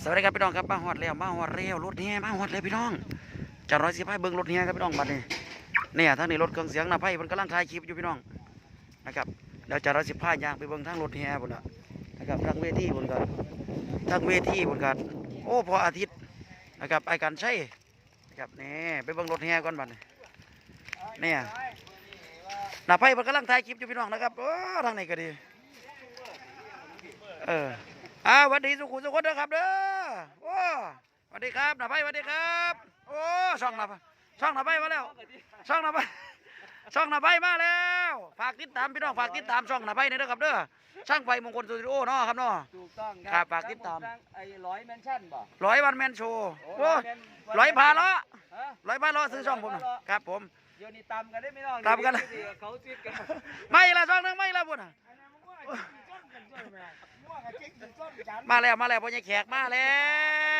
สวัสดีครับพี่น้องครับมาฮอดแล้วมาฮอดแล้วรถแห่มาฮอดแล้วพี่น้องจะร้อยสิบห้าเบิ้งรถแห่ครับพี่น้องบัดนี้เนี่ยทั้งนี้รถเครื่องเสียงนะไพ่มันกำลังถ่ายคลิปอยู่พี่น้องนะครับเดี๋ยวจะร้อยสิบห้ายางไปเบิ้งทั้งรถแห่บนน่ะนะครับทั้งเวทีบนกันทั้งเวทีบนกันโอ้พออาทิตย์นะครับไอกันใช่นะครับนี่ไปเบิ้งรถแห่ก่อนบัดนี้เนี่ยน้าไพ่มันกำลังถ่ายคลิปอยู่พี่น้องนะครับโอ้ทางไหนก็ดีเออ อ่าสวัสดีสุขุมสุขคนนะครับเด้อโอ้สวัสดีครับหน้าไพ่สวัสดีครับ โอ้ช่องหน้าไพ่ช่องหน้าไพ่มาแล้ว ช่องหน้าไพ่ช่องหน้าไพ่มาแล้วฝากติดตามพี่น้องฝากติดตามช่องหน้าไพ่นี่เด้อครับเด้อช่างไฟมงคลสตูดิโอเนาะครับเนาะ ถูกต้องครับฝากติดตามไอ้ร้อยแมนชั่นบ่ ร้อยวันแมนโชว์โอ้แมนร้อยพาล้อฮะร้อยพาล้อซื้อช่องผมน่ะครับผม เดี๋ยวนี้ตำกันได้ไหมน้องตำกัน เดี๋ยวนี้เขาซิดกันไม่ละช่องหนึงไม่ละบุญน่ะมาแล้วมาแล้วพ่อใหญ่แขกมาแล้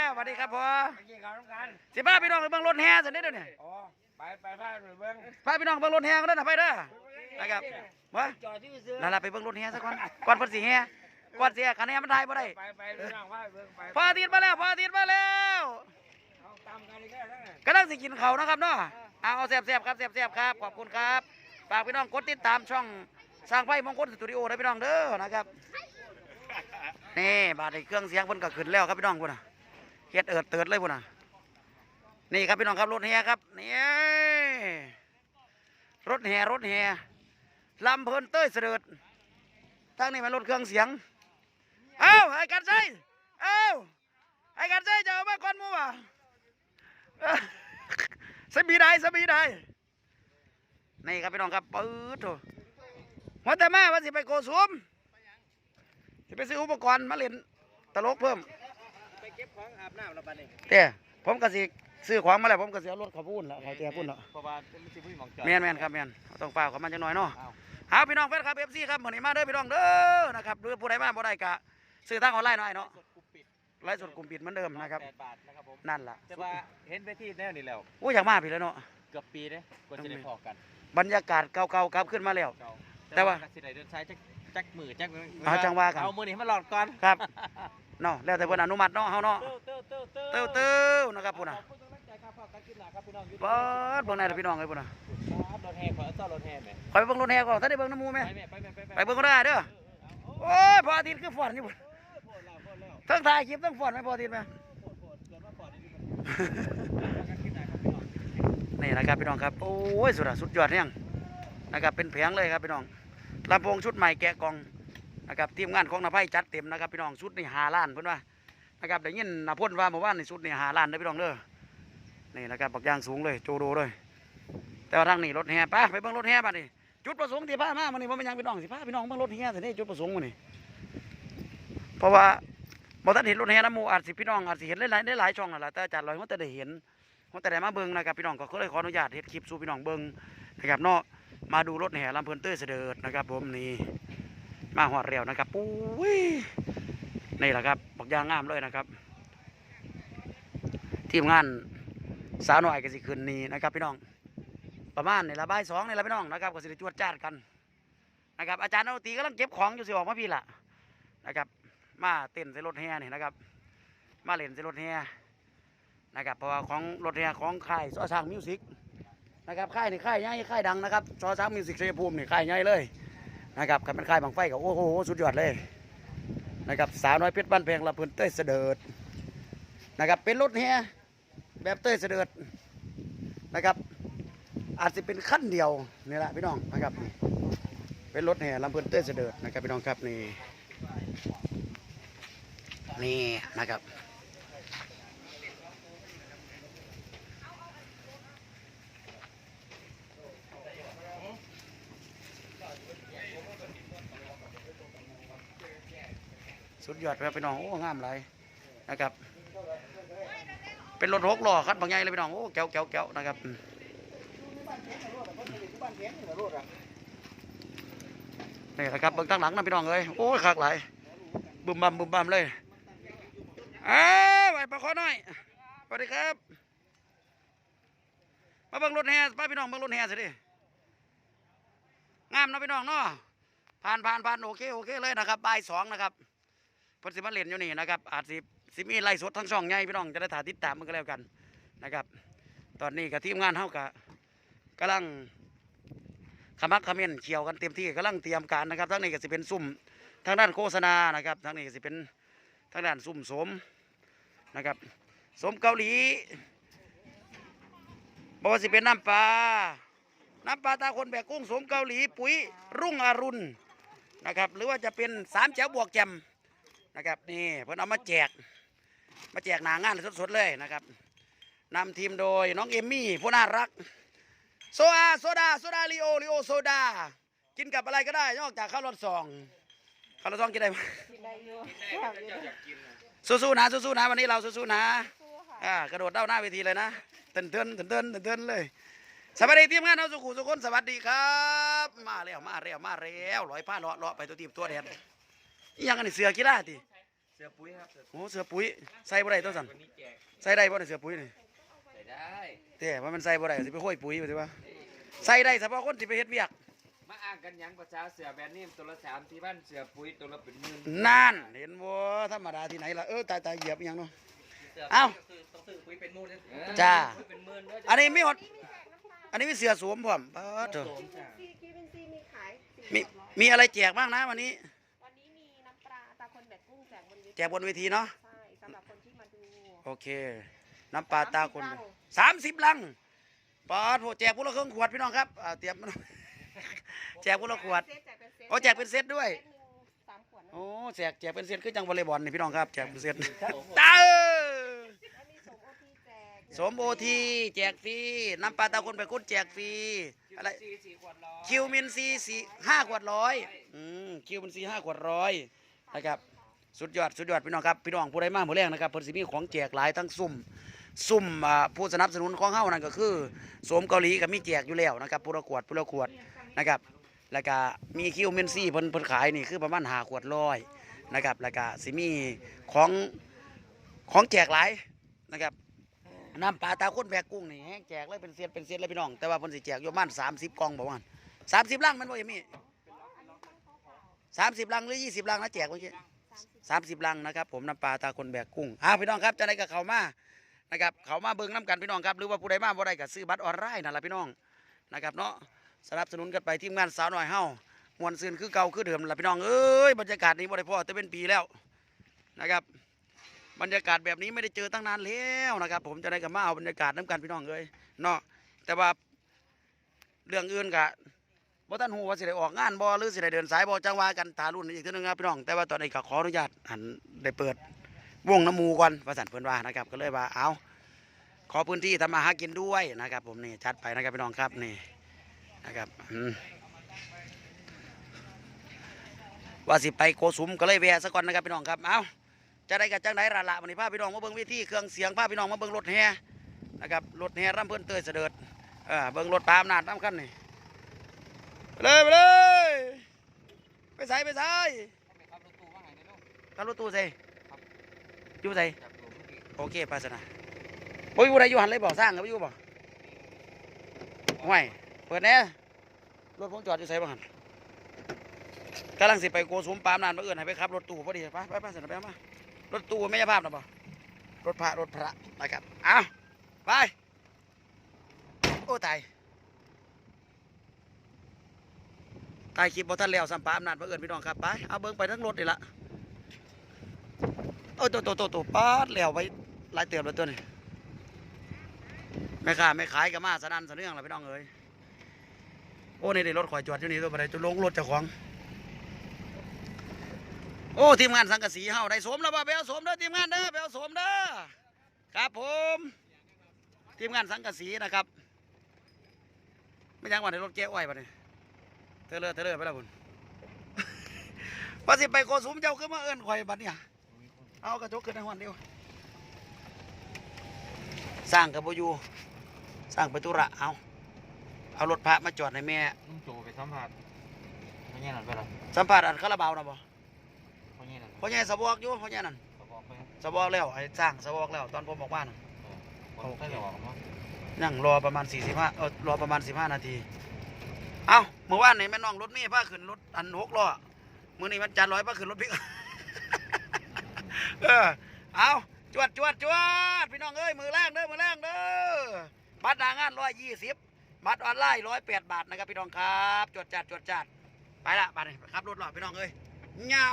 วสวัสดีครับพ่อกินข้าวน้ำกันสิบ้าพี่น้องไปเบิ่งรถแห่สิเนี่ยเดี๋ยวนี้อ๋อไปไปพาไปเบิ้งพาพี่น้องเบิ่งรถแห่กันเด้อนะไปเด้อนะครับวะจอดที่ซื้อนั่นล่ะไปเบิ่งรถแห่ซะก่อนก่อนเพิ่นสิแห่ก่อนสิแห่คันแห่มันถ่ายบ่ได้ไปไปพี่น้องพาไปเบิ้งไปพออาทิตย์มาแล้วพออาทิตย์มาแล้วเอาตำกันอีกแล้วนะกำลังสิกินข้าวนะครับเนาะเอาเอาแซ่บๆครับแซ่บๆครับขอบคุณครับฝากพี่น้องกดติดตามช่องสร้างไฟมงคลสตูดิโอนะพี่น้องเด้อนะครับ นี่บาดนี้เครื่องเสียงเพิ่นก็ขึ้นแล้วครับพี่น้องพุ่นน่ะเฮ็ดเอิดเติดเลยพุ่นน่ะนี่ครับพี่น้องครับรถแห่ครับนี่รถแห่รถแห่ลำเพลินเต้ยเสด็จทางนี้มันรถเครื่องเสียงเอ้าไอ้กันใจเอ้าไอ้กันใจจะเอามาก่อนมู่ว่ะสบีได้สบีได้นี่ครับพี่น้องครับปื๊ดโถว่าแต่แมาว่าสิไปโกสุม สิไปซื้ออุปกรณ์มาเล่นตลกเพิ่มไปเก็บของอาบน้ำแล้วบัดนี้เต้ผมก็สิซื้อของมาแล้วผมก็สิเอารถเขับพุ่นละเขาเต้พุ่นละเพราะว่ามันสิผู้หมองจอดแม่นแม่นครับแม่นต้องเปล่าเขามาจังหน่อยเนาะเอาหาพี่น้องแฟนคลับเอฟซีครับมื้อนี้มาเด้อพี่น้องเด้อนะครับหรือผู้ใดมาบ่ได้กะซื้อทางออนไลน์หน่อยเนาะสดกุบปิดไลฟ์สดกลุ่มปิดเหมือนเดิมนะครับแปดบาทนะครับผมนั่นล่ะแต่ว่าเห็นไปที่แน่นี่แล้วโอ้ยอยากมาพี่แล้วเนาะเกือบปีเด้กว่าจะได้พอกัน บรรยากาศเก่าๆกลับขึ้นมาแล้วเก่าแต่ว่าสิได้เดินสายจัก จักมือจักมือเอาจังว่ากันเอามือนี่ให้มันหลอดก่อนครับเนาะแล้วแต่เพิ่นอนุมัติเนาะเฮาเนาะเต้าเต้าเต้าเต้าเต้านะครับพุ่นน่ะขอบคุณกำลังใจครับพ่อการกินหนาครับพี่น้องอยู่เปิดเบิ่งได้ล่ะพี่น้องเอ้ยพุ่นน่ะครับรถแห่ขอเจ้ารถแห่ไหมคอยไปเบิ่งรถแห่ก่อนถ้าได้เบิ่งน้ำหมูแม่ไปแม่ไปแม่ไปไปเบิ่งก็ได้เด้อโอ้ยพออาทิตย์คือฝอนอยู่พุ่นโพดแล้วโพดแล้วทั้งถ่ายคลิปทั้งฝอนไหมพออาทิตย์แม่โพดโพดเกิดมาก่อนนี่การกินหนาครับพี่น้องนี่นะครับพี่น้องครับโอ้ยสุดอะสุดยอดเนี่ยงนะครับเป็นแผงเลยครับพี่น้อง ลำโพงชุดใหม่แกะกล่องนะครับทีมงานของนภัยจัดเต็มนะครับพี่น้องชุดนี่หาล้านเพิ่อนว่านะครับได้ยินนพ่นว่าเมื่อวานนี่ชุดนี่หาล้านเด้อพี่น้องเด้อนี่นะครับบักยางสูงเลยโจโดเลย แต่ว่าทางนี้รถแห่ป้าไปเบิ่งรถแห่บัดนี้จุดประสงค์ที่พามามันนี่บ่เป็นยังพี่น้องสิพาพี่น้องเบิ่งรถแห่สินี่จุดประสงค์มันนี่เพราะว่าบ่ทันเห็นรถแห่น้ำมูอาจสิพี่น้องอาจสิเห็นหลายๆหลายช่องนั่นแหละแต่อาจารย์ลอยเขาแต่ได้เห็นผมแต่ได้มาเบิ่งนะครับพี่น้องก็เลยขออนุญาตเฮ็ดคลิปสู่พี่น้องเบิ่งนะครับเนาะ มาดูรถแห่ลำเพลินเต้ยเสด็จนะครับ ผมนี่มาหอดเร็วนะครับปุ้ยนี่แหละครับบอกยางงามเลยนะครับ ทีมงานสาวหน่อยก็สิขึ้นนี่นะครับ พี่น้อง ประมาณในี่ละบ่ายสองในี่ละพี่น้องนะครับก็สิจวดจ้าดกันนะครับ อาจารย์นตีกำลังเก็บของอยู่สิออกมาพี่ละนะครับ มาเต้นใส่รถแห่นี่นะครับ มาเล่นใส่รถแห่นะครับเพราะว่าของรถแห่ของค่ายซอช้างมิวสิก นะครับค่ายนี่ค่ายใหญ่ค่ายดังนะครับซอช้างมิวสิกชัยภูมินี่ค่ายใหญ่เลยนะครับกับเป็นค่ายบางไฟกับโอ้โหสุดยอดเลยนะครับสาวน้อยเพชรบ้านแพงละเพิ่นเต้ยเสด็จนะครับเป็นรถแห่แบบเต้ยเสด็จนะครับ อาจจะเป็นขั้นเดียวนี่แหละพี่น้องนะครับเป็นรถแห่ลำเพิ่นเต้ยเสด็จนะครับพี่น้องครับนี่นี่นะครับ สุดยอดครับพี่น้องโอ้งามหลายนะครับ เป็นรถหกล้อคันบางใหญ่เลยพี่น้องโอ้แก้วแก้วแก้วนะครับนี่แหละครับเบื้องตั้งหลังนะพี่น้องเลยโอ้คักหลายบึมบัมบึมบัมเลยอ้าวไปปลาคอน้อยสวัสดีครับ มาเบิ่งรถแห่ไปพี่น้องเบิ่งรถแห่สิดิงามนะพี่น้องเนาะผ่านผ่านผ่านโอเคโอเคเลยนะครับบ่ายสองนะครับ พนสิมาเล่นอยู่นี่นะครับ อาจสิสิมีไล่สดทั้งช่องใหญ่พี่น้องจะได้ถ่ายติดตามมันก็แล้วกันนะครับ ตอนนี้กับทีมงานเฮากะกำลังขมักเขม้นเขียวกันเต็มที่กำลังเตรียมการนะครับ ทั้งนี้ก็สิเป็นซุ่มทางด้านโฆษณานะครับ ทั้งนี้ก็สิเป็นทางด้านซุ่มสมนะครับสมเกาหลีบอกว่าสิเป็นน้ำปลาน้ำปลาตาคนแบกกุ้งสมเกาหลีปุ๋ยรุ่งอรุณนะครับ หรือว่าจะเป็นสามแจ๋วบวกแจม นะครับนี่เพิ่นเอามาแจก มาแจกหนางานสดๆเลยนะครับนำทีมโดยน้องเอมมี่ผู้น่ารักโซอาโซดาโซดาลีโอลีโอโซดา กินกับอะไรก็ได้นอกจากข้าวรสซองข้าวรสซองกินได้ไหมกินได้อยู่สู้ๆนะสู้ๆนะวันนี้เราสู้ๆนะสู้ค่ะอ่ากระโดดเด้าหน้าเวทีเลยนะเต้นเต้นเต้นเต้นเต้นเต้นเลยสวัสดีทีมงานเราสุขุสุขคนสวัสดีครับ มาแล้วมาแล้วมาแล้วลอยผ้าเลาะเลาะไปตัวทีมตัวแดด อิหยังอันนี้เสือกีฬาติเสือปุ้ยครับเสือโอ้เสือปุ๋ยใส่บ่ได้ตัวสั่นวันนี้แจกใส่ได้บ่ได้เสือปุ๋ยนี่ใส่ได้แต่ว่ามันใส่บ่ได้สิไปห้อยปุ๋ยไปสิว่าใส่ได้เฉพาะคนที่ไปเฮ็ดเวียกมาอ้างกันหยังประชาเสือแบรนด์เนมตัวละสามที่บ้านเสือปุ้ยตัวละเป็นหมื่นนั่นเห็นบ่ธรรมดาที่ไหนล่ะเออตายตายเหยียบอหยังเนาะ เอ้าต้องซื้อปุ้ยเป็นหมื่นจ้าเป็นหมื่นด้วยอันนี้มีหดนี่มีแจกน้ำปลาอันนี้มีเสือสวมพร้อมเออเถอะคิวเป็นซีคิวเป็นซีมีขายสี่มีร้อย มีอะไรแจกบ้างนะวันนี้วันนี้มีน้ำปลาตาคนแบกกุ้ง แจกบนเวทีแจกบนเวทีเนาะใช่สำหรับคนที่มาดูโอเค น้ำปลาตาคนลังสามสิบลังปอดโหแจกพวกละเครื่องขวดพี่น้องครับอ่าเตรียมมาหน่อยแจกพวกละขวด เซตแจกเป็นเซตโอ้แจกเป็นเซตด้วย เซตหนึ่งสามขวดนะโอ้แจกแจกเป็นเซตคือจังวอลเลย์บอลนี่พี่น้องครับแจกเป็นเซตตาเออแล้วมีสมโอทีแจกสมโอทีแจกฟรีน้ำปลาตาคนไปกุ้นแจกฟรีอะไรสี่สี่ขวดร้อยคิวมินซีสี่ห้าขวดร้อยอืมคิวมินซีห้าขวดร้อยนะครับ สุดยอดสุดยอดพี่น้องครับพี่น้องผู้ใดมาหมู่แรกนะครับเพิ่นสิมีของแจกหลายทั้งซุ่มซุ่มผู้สนับสนุนของเฮานั่นก็คือโสมเกาหลีก็มีแจกอยู่แล้วนะครับผู้ละขวดผู้ละขวดนะครับแล้วก็มีคิวเมนซีเพิ่นเพิ่นขายนี่คือประมาณ5ขวดร้อยนะครับแล้วก็สิมีของของแจกหลายนะครับน้ำปลาตาข้นแบกกุ้งนี่แห้งแจกเลยเป็นเศษเป็นเศษเลยพี่น้องแต่ว่าเพิ่นสิแจกอยู่ประมาณ30กล่องบ่ว่า30ลังมันบ่ยังมี30ลังหรือ20ลังนะแจกเมื่อกี้ สามสิบลังนะครับ ผมน้ำปลาตาคนแบกกุ้งอ้าวพี่น้องครับจะได้กับเขามานะครับเขามาเบิ่งน้ำกันพี่น้องครับหรือว่าผู้ใดมาบ่ได้ก็ซื้อบัตรออนไลน์นั่นแหละพี่น้องนะครับเนาะสนับสนุนกันไปทีมงานสาวหน่อยเฮ้ามวนซืนคือเก่าคือเดิมนั่นล่ะพี่น้องเอ้ยบรรยากาศนี้บ่ได้พอแต่เป็นปีแล้วนะครับ บรรยากาศแบบนี้ไม่ได้เจอตั้งนานแล้วนะครับ ผมจะได้กับมาเอาบรรยากาศน้ำกันพี่น้องเอ้ยเนาะแต่ว่าเรื่องอื่นกะ บ่ท่านหูว่าสิได้ออกงานบ่หรือสิได้เดินสายบ่จังว่ากันตารุ่นอีกเทีนึงครับพี่น้อง แต่ว่าตอนนี้ก็ขออนุญาตหันได้เปิดวงน้ำมูก่อนประสันเพื่อนว่านะครับ ก็เลยว่าเอาขอพื้นที่ทำมาหากินด้วยนะครับ ผมนี่ชัดไปนะครับพี่น้องครับนี่นะครับว่าสิไปโกสุมก็เลยแวะซะก่อนนะครับพี่น้องครับเอาจะได้กับจังไดละละวันนี้พาพี่น้องมาเบิ่งวิธีเครื่องเสียงพาพี่น้องมาเบิ่งรถแห่นะครับรถแห่ร่ำเพื่อนเตยเสด็จเออเบิ่งรถปลาอำนาจน้ำขั้นนี่ ไปเลยไปเลยไปใส่ไปใส่ครับรถตู้ว่าไงนี่ยลูกขับรถตู้ใส่อยู่ใส่จับตัวเมื่อกี้โอเคไปสนะบ่อยู่ใดอยู่หันเลยบ่สร้างกับอยู่บ่ห่วยเปิดแน่รถผมจอดอยู่ไสบ่หันกำลังสิไปโกสุมปามนานมาเอื่นให้ไปขับรถตู้พอดีไปไปไปสนะไปมารถตู้ไม่ใช่ภาพนะบ่รถพระรถพระนะครับเอาวไปโอ้ตาย ตายคลิปบ่ทันแล้วสัมปามนานมาเอื่นพี่น้องครับไปเอาเบิ่งไปทั้งรถนี่ละโอ้ยตัวตัวตัวตัวปาดแล้วไปลายเติบแล้วตัวนี้แม่ค้าไม่ขายกับมาสนันสะเนื่องล้วพี่น้องเอ้ยโอ้นี่ได้รถข่อยจอดอยู่นี่ตัวบันไดจะลงรถเจ้าของโอ้ทีมงานสังกะสีเฮาได้สมแล้วป่ะเอาสมเด้อทีมงานเด้อเอาสมเด้อครับผมทีมงานสังกะสีนะครับ ไม่ยังว่าในรถแก้อ้อยป่ะเนี่ย อเลอะเธอเลอะไปแล้วบุญว่าสิไปโกสุมเจ้าขึ้นมาเอิ้นข่อยบัดเนี่ย เอากระจกขึ้นในห้องเดียวสร้างกับโบอยูสร้างไปตุระเอา เอารถพระมาจอดให้แม่ลุงโจไปสัมผัสพ่อแย่นั่นไปหรอสัมภาษณ์อันคาราบาวนะบ่พ่อแย่นั่นพ่อใหญ่สะบอกอยู่พ่อใหญ่นั่นเขาบอกไปสะบอกแล้วไอ้สร้างสะบอกแล้ว ตอนผมบอกว่าน่ะเขาใกล้จะออกเนาะนั่งรอประมาณ45เออรอประมาณ15นาที เอาเมื่อวานนี่แม่น้องรถเมีผ้าขึ้นรถอันหกล้อมื่อนี้มันจันร้อยพาขึ้นรถพิกเออเอาจวดจวดจวดพี่น้องเอ้ยมือแรงเด้อมือแรงเด้อบัตรหางานร้อยยี่สิบบัตรออนไลน์ร้อยแปดบาทนะครับพี่น้องครับ จวดจัดจวดจัดไปละบัตรขับรถหล่อพี่น้องเอ้ยเงา